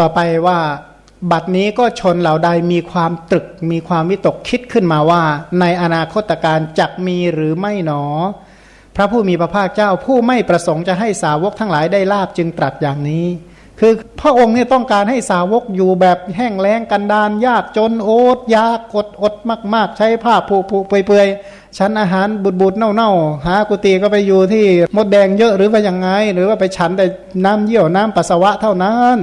ต่อไปว่าบัดนี้ก็ชนเหล่าใดมีความตรึกมีความวิตกคิดขึ้นมาว่า ในอนาคตการจักมีหรือไม่หนอ พระผู้มีพระภาคเจ้าผู้ไม่ประสงค์จะให้สาวกทั้งหลายได้ลาบจึงตรัสอย่างนี้ คือพระองค์เนี่ยต้องการให้สาวกอยู่แบบแห้งแล้งกันดานยากจนโอดยากกดอดมาก ๆ ใช้ผ้าผูผูเปื่อยๆชั้นอาหารบุดบุดๆเน่าๆหากุฏิก็ไปอยู่ที่มดแดงเยอะหรือว่ายังไง หรือว่าไปฉันแต่น้ำเยี่ยวน้ำปัสสาวะเท่านั้น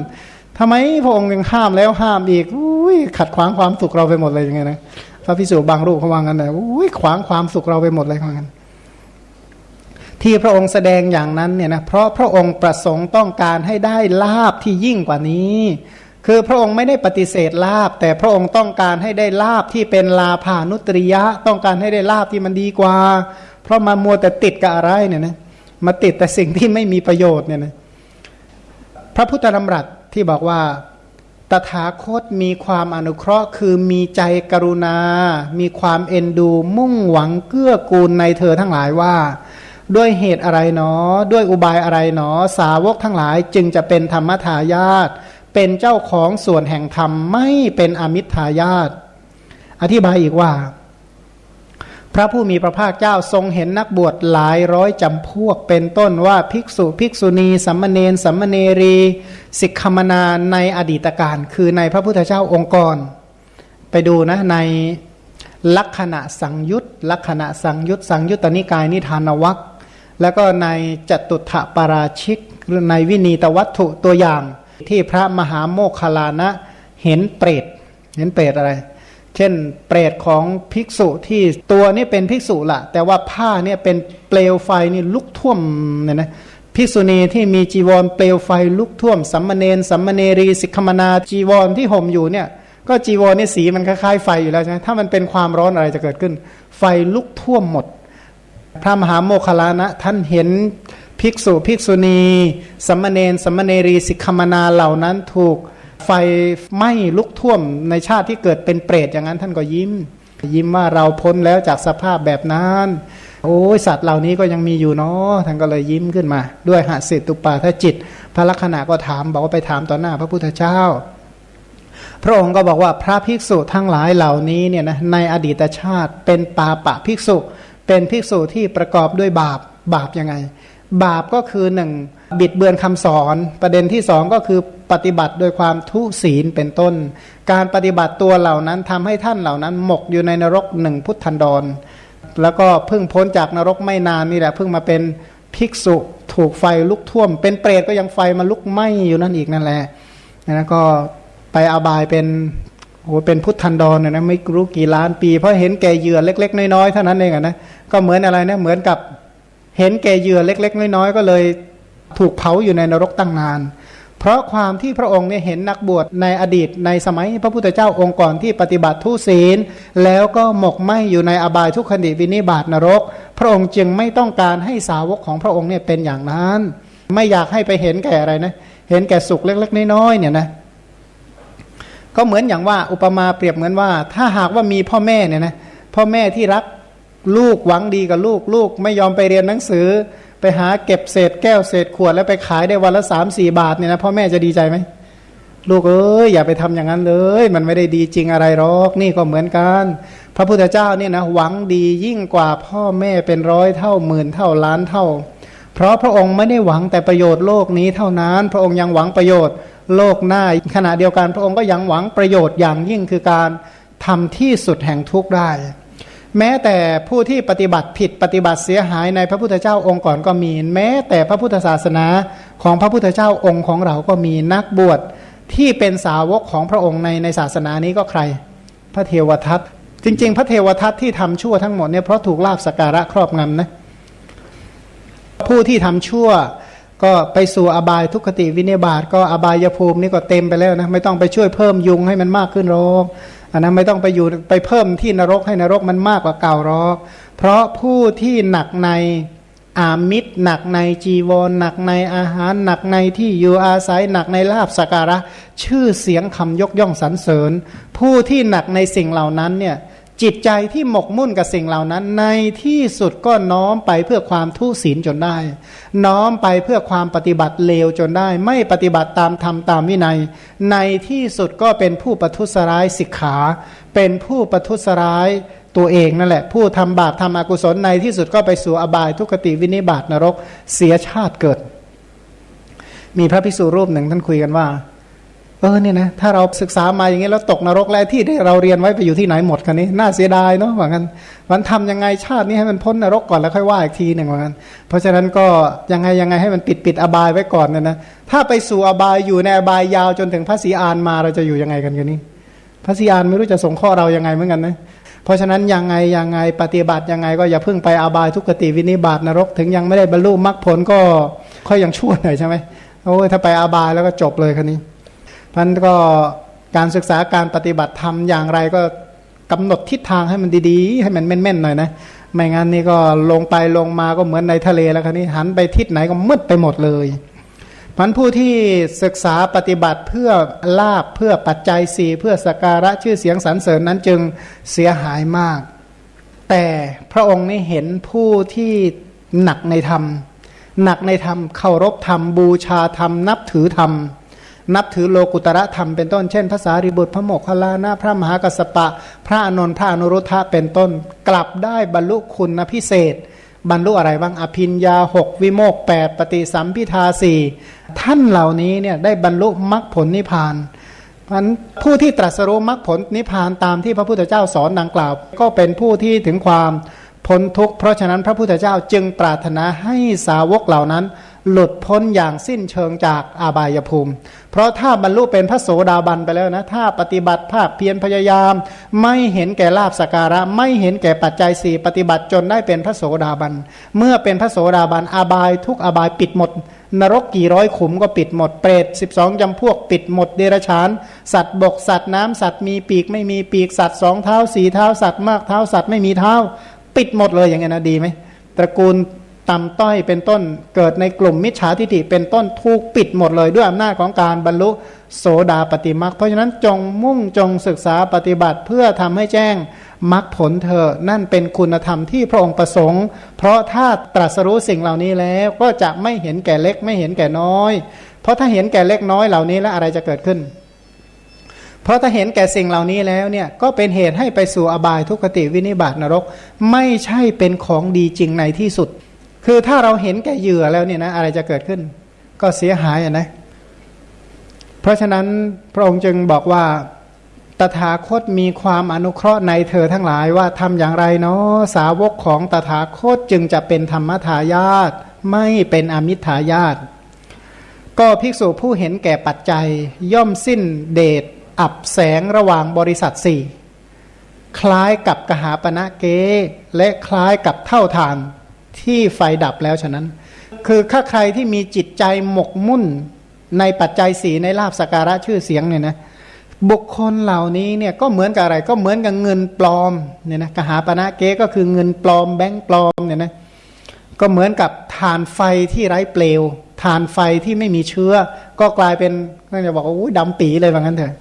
ทำไมพระองค์ยังห้ามแล้วห้ามอีกอุ้ยขัดขวางความสุขเราไปหมดเลยยังไงนะพระพิสุบางรูปเขาว่างันนะอุ้ยขวางความสุขเราไปหมดเลยเขาว่างั้นที่พระองค์แสดงอย่างนั้นเนี่ยนะเพราะพระองค์ประสงค์ต้องการให้ได้ลาบที่ยิ่งกว่านี้ คือพระองค์ไม่ได้ปฏิเสธลาบ แต่พระองค์ต้องการให้ได้ลาบที่เป็นลาภานุตริยะ ต้องการให้ได้ลาบที่มันดีกว่า เพราะมามัวแต่ติดกับอะไรเนี่ยนะมาติดแต่สิ่งที่ไม่มีประโยชน์เนี่ยนะพระพุทธดำรัส ที่บอกว่าตถาคตมีความอนุเคราะห์ คือมีใจกรุณา มีความเอ็นดู มุ่งหวังเกื้อกูลในเธอทั้งหลายว่า ด้วยเหตุอะไรหนอ ด้วยอุบายอะไรหนอ สาวกทั้งหลายจึงจะเป็นธรรมทายาทเป็นเจ้าของส่วนแห่งธรรมไม่เป็นอมิทายาทอธิบายอีกว่า พระผู้มีพระภาคเจ้าทรงเห็นนักบวชหลายร้อยจำพวกเป็นต้นว่าภิกษุภิกษุณีสัมมเนนสัมมเนรี สิกขมนาในอดีตการ คือในพระพุทธเจ้าองค์กร ไปดูนะในลักษณะสังยุตลักษณะสังยุตสังยุตตนิกายนิทานวัคแล้วก็ในจตุถปาราชิกหรือในวินีตวัตถุตัวอย่าง ที่พระมหาโมคคลานะเห็นเปรตเห็นเปรตอะไร เช่นเปรตของภิกษุที่ตัวนี่เป็นภิกษุละแต่ว่าผ้าเนี่ยเป็นเปลวไฟนี่ลุกท่วมเนี่ยนะ ภิกษุณีที่มีจีวรเปลวไฟลุกท่วมสัมมเนนสัมมเนรีสิกขมนาจีวรที่ห่มอยู่เนี่ยก็จีวรนี่สีมันคล้ายๆไฟอยู่แล้วใช่ไหมถ้ามันเป็นความร้อนอะไรจะเกิดขึ้น ไฟลุกท่วมหมด พระมหาโมคคลานะท่านเห็นภิกษุภิกษุณีสัมมเนนสัมมเนรีสิกขมนาเหล่านั้นถูกไฟไหม้ลุกท่วมในชาติที่เกิดเป็นเปรตอย่างนั้นท่านก็ยิ้ม ยิ้มว่าเราพ้นแล้วจากสภาพแบบนั้น โอ้ยสัตว์เหล่านี้ก็ยังมีอยู่เนาะท่านก็เลยยิ้มขึ้นมา ด้วยหาสิตุปาทจิต พระลักษณะก็ถามบอกว่าไปถามต่อหน้าพระพุทธเจ้า พระองค์ก็บอกว่าพระภิกษุทั้งหลายเหล่านี้เนี่ยนะในอดีตชาติเป็นปาปะภิกษุ เป็นภิกษุที่ประกอบด้วยบาปบาปยังไง บาปก็คือหนึ่งบิดเบือนคำสอน ประเด็นที่สองก็คือปฏิบัติโดยความทุศีลเป็นต้น การปฏิบัติตัวเหล่านั้นทำให้ท่านเหล่านั้นหมกอยู่ในนรกหนึ่งพุทธันดร แล้วก็เพิ่งพ้นจากนรกไม่นานนี่แหละเพิ่งมาเป็นภิกษุถูกไฟลุกท่วม เป็นเปรตก็ยังไฟมาลุกไหม้อยู่นั่นอีกนั่นแหละแล้วก็ไปอบายเป็นโอ้เป็นพุทธันดรเนี่ยนะไม่รู้กี่ล้านปี เพราะเห็นแก่เหยื่อเล็ก ๆ น้อยๆเท่านั้นเองนะก็เหมือนอะไรนะเหมือนกับเห็นแก่เหยื่อเล็ก ๆ น้อยๆก็เลยถูกเผาอยู่ในนรกตั้งนาน เพราะความที่พระองค์เนี่ยเห็นนักบวชในอดีตในสมัยพระพุทธเจ้าองค์ก่อนที่ปฏิบัติทุศีล แล้วก็หมกไหมอยู่ในอบายทุกขติวินิบาตนรก พระองค์จึงไม่ต้องการให้สาวกของพระองค์เนี่ยเป็นอย่างนั้น ไม่อยากให้ไปเห็นแก่อะไรนะเห็นแก่สุขเล็ก ๆ น้อยๆเนี่ยนะก็เหมือนอย่างว่าอุปมาเปรียบเหมือนว่า ถ้าหากว่ามีพ่อแม่เนี่ยนะพ่อแม่ที่รักลูกหวังดีกับลูกลูกไม่ยอมไปเรียนหนังสือ ไปหาเก็บเศษแก้วเศษขวดแล้วไปขายได้วันละสามสี่บาทเนี่ยนะพ่อแม่จะดีใจไหมลูกเอ้ยอย่าไปทำอย่างนั้นเลย มันไม่ได้ดีจริงอะไรหรอกนี่ก็เหมือนกัน พระพุทธเจ้าเนี่ยนะหวังดียิ่งกว่าพ่อแม่เป็นร้อยเท่าหมื่นเท่าล้านเท่า เพราะพระองค์ไม่ได้หวังแต่ประโยชน์โลกนี้เท่านั้น พระองค์ยังหวังประโยชน์โลกหน้าขณะเดียวกันพระองค์ก็ยังหวังประโยชน์อย่างยิ่งคือการทำที่สุดแห่งทุกข์ได้ แม้แต่ผู้ที่ปฏิบัติผิดปฏิบัติเสียหายในพระพุทธเจ้าองค์ก่อนก็มี แม้แต่พระพุทธศาสนาของพระพุทธเจ้าองค์ของเราก็มีนักบวชที่เป็นสาวกของพระองค์ในในศาสนานี้ก็ใคร พระเทวทัตจริง ๆ พระเทวทัตที่ทำชั่วทั้งหมดเนี่ยเพราะถูกลาบสการะครอบงำนะผู้ที่ทำชั่วก็ไปสู่อบายทุกขติวินิบาตก็อบายภูมินี่ก็เต็มไปแล้วนะไม่ต้องไปช่วยเพิ่มยุงให้มันมากขึ้นหรอก อันนั้นไม่ต้องไปอยู่ไปเพิ่มที่นรกให้นรกมันมากกว่าเก่าหรอก เพราะผู้ที่หนักในอามิตรหนักในจีวรหนักในอาหาร หนักในที่อยู่อาศัยหนักในลาบสการะ ชื่อเสียงคำยกย่องสรรเสริญ ผู้ที่หนักในสิ่งเหล่านั้นเนี่ย จิตใจที่หมกมุ่นกับสิ่งเหล่านั้น ในที่สุดก็น้อมไปเพื่อความทุศีลจนได้ น้อมไปเพื่อความปฏิบัติเลวจนได้ ไม่ปฏิบัติตามธรรมตามวินัย ในที่สุดก็เป็นผู้ประทุษร้ายสิกขา เป็นผู้ประทุษร้ายตัวเองนั่นแหละ ผู้ทำบาปทำอกุศลในที่สุดก็ไปสู่อบายทุกติวินิบาตนรกเสียชาติเกิด มีพระพิสุรูปหนึ่งท่านคุยกันว่า เออเนี่ยนะถ้าเราศึกษามาอย่างนี้แล้วตกนรกแล้วที่ที่เราเรียนไว้ไปอยู่ที่ไหนหมดกันนี้น่าเสียดายเนาะว่างั้นมันทำยังไงชาตินี้ให้มันพ้นนรกก่อนแล้วค่อยว่าอีกทีหนึ่งว่างั้นเพราะฉะนั้นก็ยังไงยังไงให้มันปิดปิดอบายไว้ก่อนเนี่ยนะถ้าไปสู่อบายอยู่ในอบายยาวจนถึงพระศรีอานมาเราจะอยู่ยังไงกันกันนี้พระศรีอานไม่รู้จะส่งข้อเรายังไงเหมือนกันนะเพราะฉะนั้นยังไงยังไงปฏิบัติยังไงก็อย่าเพิ่งไปอบายทุกขติวินิบาตนรก ถึงยังไม่ได้บรรลุมรรคผลก็ค่อยยังชั่วหน่อยใช่ไหมโอ้ยถ้าไปอบายแล้วก็จบเลยคันนี้ พันก็การศึกษาการปฏิบัติธรรมอย่างไรก็กำหนดทิศทางให้มันดีๆ ให้มันแม่นๆหน่อยนะไม่งั้นนี่ก็ลงไปลงมาก็เหมือนในทะเลแล้วคันนี้หันไปทิศไหนก็มืดไปหมดเลยพันผู้ที่ศึกษาปฏิบัติเพื่อลาบเพื่อปัจจัยสี่เพื่อสกการะชื่อเสียงสรรเสริญนั้นจึงเสียหายมาก แต่พระองค์นี่เห็นผู้ที่หนักในธรรม หนักในธรรมเคารพธรรมบูชาธรรม นับถือธรรม นับถือโลกุตระธรรมเป็นต้น เช่นภาษาริบุตรพระโมคคัลลานะพระมหากัสสปะ พระอนนท์พระอนุรุทธะเป็นต้น กลับได้บรรลุคุณพิเศษ บรรลุอะไรบ้างอภินยาหกวิโมกแปดปฏิสัมพิทาสี่ท่านเหล่านี้เนี่ยได้บรรลุมรรคผลนิพพานมันผู้ที่ตรัสรู้มรรคผลนิพพานตามที่พระพุทธเจ้าสอนดังกล่าว ก็เป็นผู้ที่ถึงความพ้นทุกข์เพราะฉะนั้นพระพุทธเจ้าจึงปรารถนาให้สาวกเหล่านั้น หลุดพ้นอย่างสิ้นเชิงจากอาบายภูมิ เพราะถ้าบรรลุเป็นพระโสดาบันไปแล้วนะ ถ้าปฏิบัติภาคเพียรพยายาม ไม่เห็นแก่ลาบสการะ ไม่เห็นแก่ปัจจัยสี่ปฏิบัติจนได้เป็นพระโสดาบัน เมื่อเป็นพระโสดาบันอาบายทุกอาบายปิดหมด นรกกี่ร้อยขุมก็ปิดหมด เปรต12จำพวกปิดหมด เดรัจฉาน สัตว์บกสัตว์น้ำสัตว์มีปีกไม่มีปีกสัตว์สองเท้าสี่เท้าสัตว์มากเท้าสัตว์ไม่มีเท้า ปิดหมดเลยอย่างเงี้ยนะดีไหมตระกูล ต่ำต้อยเป็นต้นเกิดในกลุ่มมิจฉาทิฏฐิเป็นต้นถูกปิดหมดเลยด้วยอำนาจของการบรรลุโสดาปฏิมักเพราะฉะนั้นจงมุ่งจงศึกษาปฏิบัติเพื่อทำให้แจ้งมรรคผลเธอ นั่นเป็นคุณธรรมที่พระองค์ประสงค์ เพราะถ้าตรัสรู้สิ่งเหล่านี้แล้วก็จะไม่เห็นแก่เล็กไม่เห็นแก่น้อย เพราะถ้าเห็นแก่เล็กน้อยเหล่านี้แล้วอะไรจะเกิดขึ้น เพราะถ้าเห็นแก่สิ่งเหล่านี้แล้วเนี่ยก็เป็นเหตุให้ไปสู่อบายทุกขติวินิบาตนรก ไม่ใช่เป็นของดีจริงในที่สุด คือถ้าเราเห็นแก่เหยื่อแล้วเนี่ยนะอะไรจะเกิดขึ้น ก็เสียหายนะ เพราะฉะนั้นพระองค์จึงบอกว่าตถาคตมีความอนุเคราะห์ในเธอทั้งหลายว่าทำอย่างไรเนาะสาวกของตถาคตจึงจะเป็นธรรมทายาทไม่เป็นอมิทายาทก็ภิกษุผู้เห็นแก่ปัจจัย ย่อมสิ้นเดชอับแสงระหว่างบริษัทสี่คล้ายกับกหาปณะเกและคล้ายกับเท่าทาน ที่ไฟดับแล้วฉะนั้น คือถ้าใครที่มีจิตใจหมกมุ่นในปัจจัยสีในลาบสการะชื่อเสียงเนี่ยนะบุคคลเหล่านี้เนี่ยก็เหมือนกับอะไรก็เหมือนกับเงินปลอมเนี่ยนะกหาปณะเกก็คือเงินปลอมแบงค์ปลอมเนี่ยนะก็เหมือนกับฐานไฟที่ไร้เปลวฐานไฟที่ไม่มีเชื้อ ก็กลายเป็นก็จะบอกว่าอุ้ดำปีเลยว่างั้นเถอะ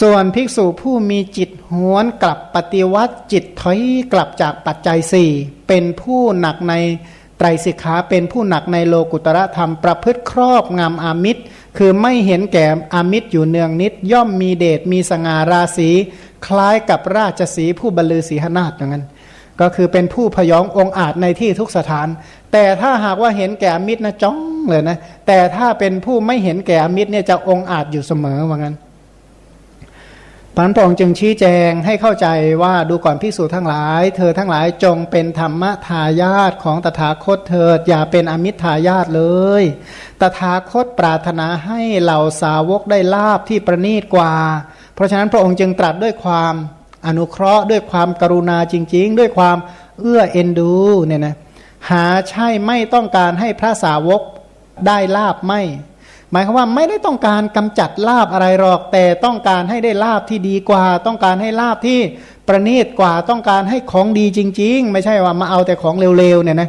ส่วนภิกษุผู้มีจิตหวนกลับปฏิวัติจิตถอยกลับจากปัจจัยสี่เป็นผู้หนักในไตรสิกขาเป็นผู้หนักในโลกุตระธรรมประพฤติครอบงามอามิตร คือไม่เห็นแก่อามิตรอยู่เนืองนิด ย่อมมีเดชมีสง่าราศีคล้ายกับราชสีผู้บรรลือศีหนาฏอย่างนั้น ก็คือเป็นผู้พยององอาจในที่ทุกสถาน แต่ถ้าหากว่าเห็นแก่อมิตรนะจ้องเลยนะแต่ถ้าเป็นผู้ไม่เห็นแก่อมิตรเนี่ยจะองอาจอยู่เสมอว่างั้น พันพระองค์จึงชี้แจงให้เข้าใจว่าดูก่อนพิสูจน์ทั้งหลาย เธอทั้งหลายจงเป็นธรรมทายาทของตถาคตเถิด อย่าเป็นอมิตรทายาทเลย ตถาคตปรารถนาให้เหล่าสาวกได้ลาบที่ประณีตกว่า เพราะฉะนั้นพระองค์จึงตรัสด้วยความอนุเคราะห์ด้วยความกรุณาจริง ๆ ด้วยความเอื้อเอ็นดูเนี่ยนะหาใช่ไม่ต้องการให้พระสาวกได้ลาบไม่ หมายความว่าไม่ได้ต้องการกำจัดลาบอะไรหรอกแต่ต้องการให้ได้ลาบที่ดีกว่า ต้องการให้ลาบที่ประณีตกว่าต้องการให้ของดีจริง ๆ ไม่ใช่ว่ามาเอาแต่ของเร็วๆเนี่ยนะ